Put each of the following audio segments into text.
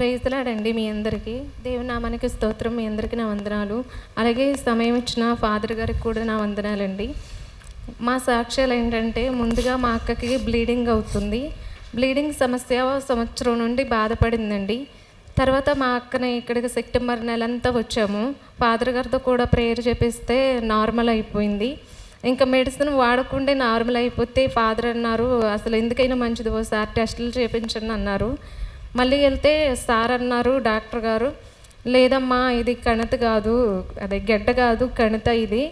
ప్రైజ్లాడండి మీ అందరికీ. దేవునామానికి స్తోత్రం. మీ అందరికీ నా వందనాలు. అలాగే సమయం ఇచ్చిన ఫాదర్ గారికి కూడా నా వందనాలండి. మా సాక్ష్యాలు ఏంటంటే ముందుగా మా అక్కకి బ్లీడింగ్ అవుతుంది. బ్లీడింగ్ సమస్య సంవత్సరం నుండి బాధపడిందండి. తర్వాత మా అక్కని ఇక్కడికి సెప్టెంబర్ నెలంతా వచ్చాము. ఫాదర్ గారితో కూడా ప్రేయర్ చేపిస్తే నార్మల్ అయిపోయింది. ఇంకా మెడిసిన్ వాడకుండా నార్మల్ అయిపోతే ఫాదర్ అన్నారు అసలు ఎందుకైనా మంచిది ఓసారి టెస్టులు చేయించండి అన్నారు. మళ్ళీ వెళ్తే సార్ అన్నారు డాక్టర్ గారు లేదమ్మా ఇది కణత కాదు అదే గడ్డ కాదు కణిత ఇది.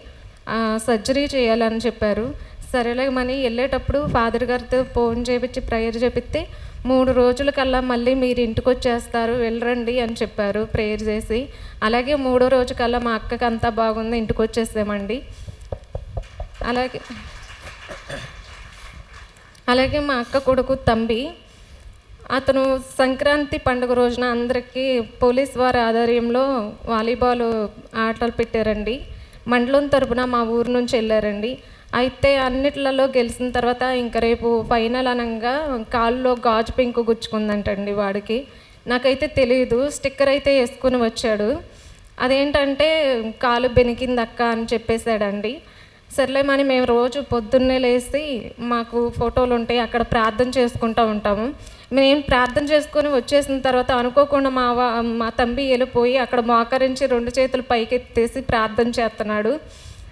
సర్జరీ చేయాలని చెప్పారు. సరేలే మని వెళ్ళేటప్పుడు ఫాదర్ గారితో ఫోన్ చేపించి ప్రేయర్ చేపిస్తే మూడు రోజుల కల్లా మళ్ళీ మీరు ఇంటికి వచ్చేస్తారు వెళ్ళరండి అని చెప్పారు ప్రేయర్ చేసి. అలాగే మూడో రోజు కల్లా మా అక్కకి అంతా బాగుంది ఇంటికి వచ్చేసామండి. అలాగే అలాగే మా అక్క కొడుకు తంబి అతను సంక్రాంతి పండుగ రోజున అందరికీ పోలీస్ వారి ఆధ్వర్యంలో వాలీబాల్ ఆటలు పెట్టారండి. మండలం తరపున మా ఊరు నుంచి వెళ్ళారండి. అయితే అన్నిట్లలో గెలిచిన తర్వాత ఇంకా రేపు ఫైనల్ అనగా కాల్లో గాజు పెంకు గుచ్చుకుందంటండి వాడికి. నాకైతే తెలియదు స్టిక్కర్ అయితే వేసుకుని వచ్చాడు. అదేంటంటే కాలు బెనికింది అక్క అని చెప్పేశాడండి. సర్లేమని మేము రోజు పొద్దున్నే లేచి మాకు ఫోటోలు ఉంటాయి అక్కడ ప్రార్థన చేసుకుంటూ ఉంటాము. మేము ప్రార్థన చేసుకొని వచ్చేసిన తర్వాత అనుకోకుండా మా వా మా తంబి వెళ్ళిపోయి అక్కడ మోకరించి రెండు చేతులు పైకెత్తేసి ప్రార్థన చేస్తున్నాడు.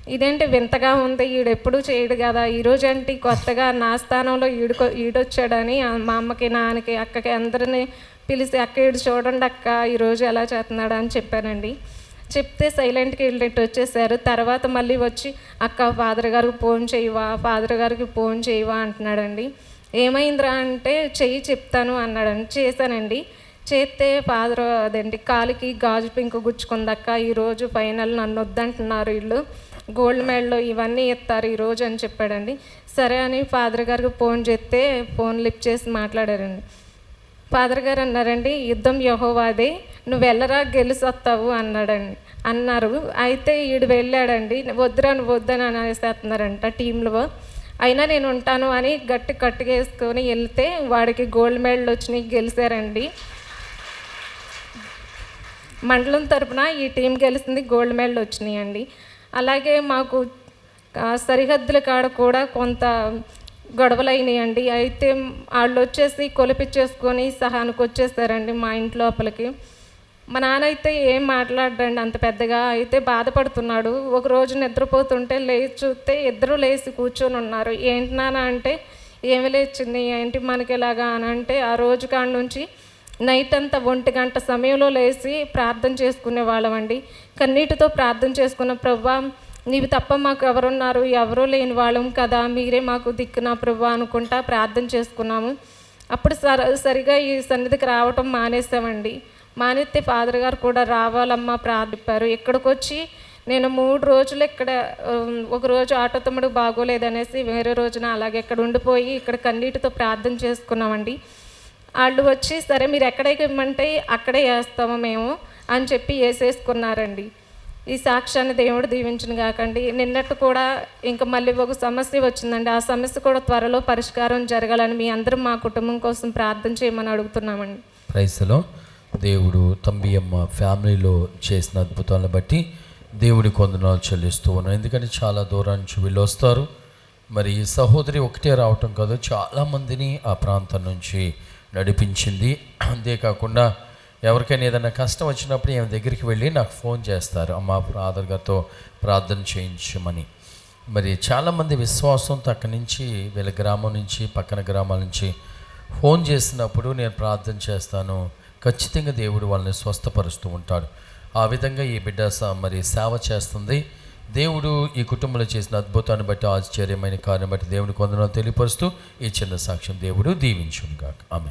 ఇదేంటి వింతగా ఉంది? ఈడు ఎప్పుడు చేయడు కదా. ఈరోజు ఏంటి కొత్తగా నా స్థానంలో ఈడుకో ఈడొచ్చాడని మా అమ్మకి నాన్నకి అక్కకి అందరినీ పిలిచి అక్క ఈడు చూడండి అక్క ఈరోజు ఎలా చేస్తున్నాడు అని చెప్పానండి. చెప్తే సైలెంట్కి వెళ్ళినట్టు వచ్చేసారు. తర్వాత మళ్ళీ వచ్చి అక్క ఫాదర్ గారికి ఫోన్ చేయవా? ఫాదర్ గారికి ఫోన్ చేయవా? అంటున్నాడండి. ఏమైందిరా అంటే చెయ్యి చెప్తాను అన్నాడని చేశానండి. చేస్తే ఫాదర్ అదేంటి కాలికి గాజు పింకు గుచ్చుకుందక్క ఈరోజు ఫైనల్ నన్ను వద్దంటున్నారు వీళ్ళు గోల్డ్ మెడల్ ఇవన్నీ ఇస్తారు ఈరోజు అని చెప్పాడండి. సరే అని ఫాదర్ గారికి ఫోన్ చేస్తే ఫోన్ లిఫ్ట్ చేసి మాట్లాడారండి. ఫాదర్ గారు అన్నారండి యుద్ధం యహోవాదే నువ్వు వెళ్ళరా గెలిసొస్తావు అన్నాడండి. అన్నారు. అయితే ఈడు వెళ్ళాడండి. వద్దురా నువ్వు వద్దని అనేసేస్తున్నారంట టీంలో. అయినా నేను ఉంటాను అని గట్టి కట్టుకేసుకొని వెళ్తే వాడికి గోల్డ్ మెడల్ వచ్చినాయి గెలిచారండి. మండలం తరపున ఈ టీం గెలిచింది గోల్డ్ మెడల్ వచ్చినాయండి. అలాగే మాకు సరిహద్దుల కాడ కూడా కొంత గొడవలు అయినాయండి అయితే వాళ్ళు వచ్చేసి కొలిపిచ్చేసుకొని సహానికి వచ్చేసారండి మా ఇంటి లోపలికి. మా నాన్న అయితే ఏం మాట్లాడండి అంత పెద్దగా అయితే బాధపడుతున్నాడు. ఒక రోజు నిద్రపోతుంటే లేచి చూస్తే ఇద్దరు లేచి కూర్చొని ఉన్నారు. ఏంటి నాన్న అంటే ఏమి లేచింది ఏంటి మనకి ఇలాగా? అని అంటే ఆ రోజు కాడ నుంచి నైట్ అంతా ఒంటి గంట సమయంలో లేచి ప్రార్థన చేసుకునే వాళ్ళమండి కన్నీటితో ప్రార్థన చేసుకున్న ప్రభా నీవి తప్ప మాకు ఎవరున్నారు? ఎవరూ లేని వాళ్ళం కదా. మీరే మాకు దిక్కున ప్రభా అనుకుంటా ప్రార్థన చేసుకున్నాము. అప్పుడు సర సరిగా ఈ సన్నిధికి రావటం మానేసామండి. మానిత్య ఫాదర్ గారు కూడా రావాలమ్మా ప్రార్థిప్పారు. ఇక్కడికి వచ్చి నేను మూడు రోజులు ఇక్కడ ఒకరోజు ఒక రోజు ఆటో తమ్ముడు బాగోలేదనేసి వేరే రోజున అలాగే ఇక్కడ ఉండిపోయి ఇక్కడ కన్నీటితో ప్రార్థన చేసుకున్నామండి. వాళ్ళు వచ్చి సరే మీరు ఎక్కడికి ఇమ్మంటే అక్కడే వేస్తాము మేము అని చెప్పి వేసేసుకున్నారండి. ఈ సాక్ష్యాన్ని దేవుడు దీవించిన కాకండి నిన్నట్టు కూడా ఇంకా మళ్ళీ ఒక సమస్య వచ్చిందండి. ఆ సమస్య కూడా త్వరలో పరిష్కారం జరగాలని మీ అందరం మా కుటుంబం కోసం ప్రార్థన చేయమని అడుగుతున్నామండి. ప్రైస్లో దేవుడు తంబి అమ్మ ఫ్యామిలీలో చేసిన అద్భుతాలను బట్టి దేవుడి కొందనాలు చెల్లిస్తూ ఉన్నాం ఎందుకంటే చాలా దూరం నుంచి వీళ్ళు వస్తారు. మరి సహోదరి ఒకటే రావటం కాదు చాలామందిని ఆ ప్రాంతం నుంచి నడిపించింది. అంతేకాకుండా ఎవరికైనా ఏదైనా కష్టం వచ్చినప్పుడు ఈమె దగ్గరికి వెళ్ళి నాకు ఫోన్ చేస్తారు. అమ్మ ఫాదర్ గారితో ప్రార్థన చేయించమని. మరి చాలామంది విశ్వాసంతో అక్కడి నుంచి వీళ్ళ గ్రామం నుంచి పక్కన గ్రామాల నుంచి ఫోన్ చేసినప్పుడు నేను ప్రార్థన చేస్తాను. ఖచ్చితంగా దేవుడు వాళ్ళని స్వస్థపరుస్తూ ఉంటాడు. ఆ విధంగా ఈ బిడ్డ మరి సేవ చేస్తుంది. దేవుడు ఈ కుటుంబంలో చేసిన అద్భుతాన్ని బట్టి ఆశ్చర్యమైన కార్యం బట్టి దేవుని కొందరు తెలియపరుస్తూ ఈ చిన్న సాక్ష్యం దేవుడు దీవించుగాక ఆమె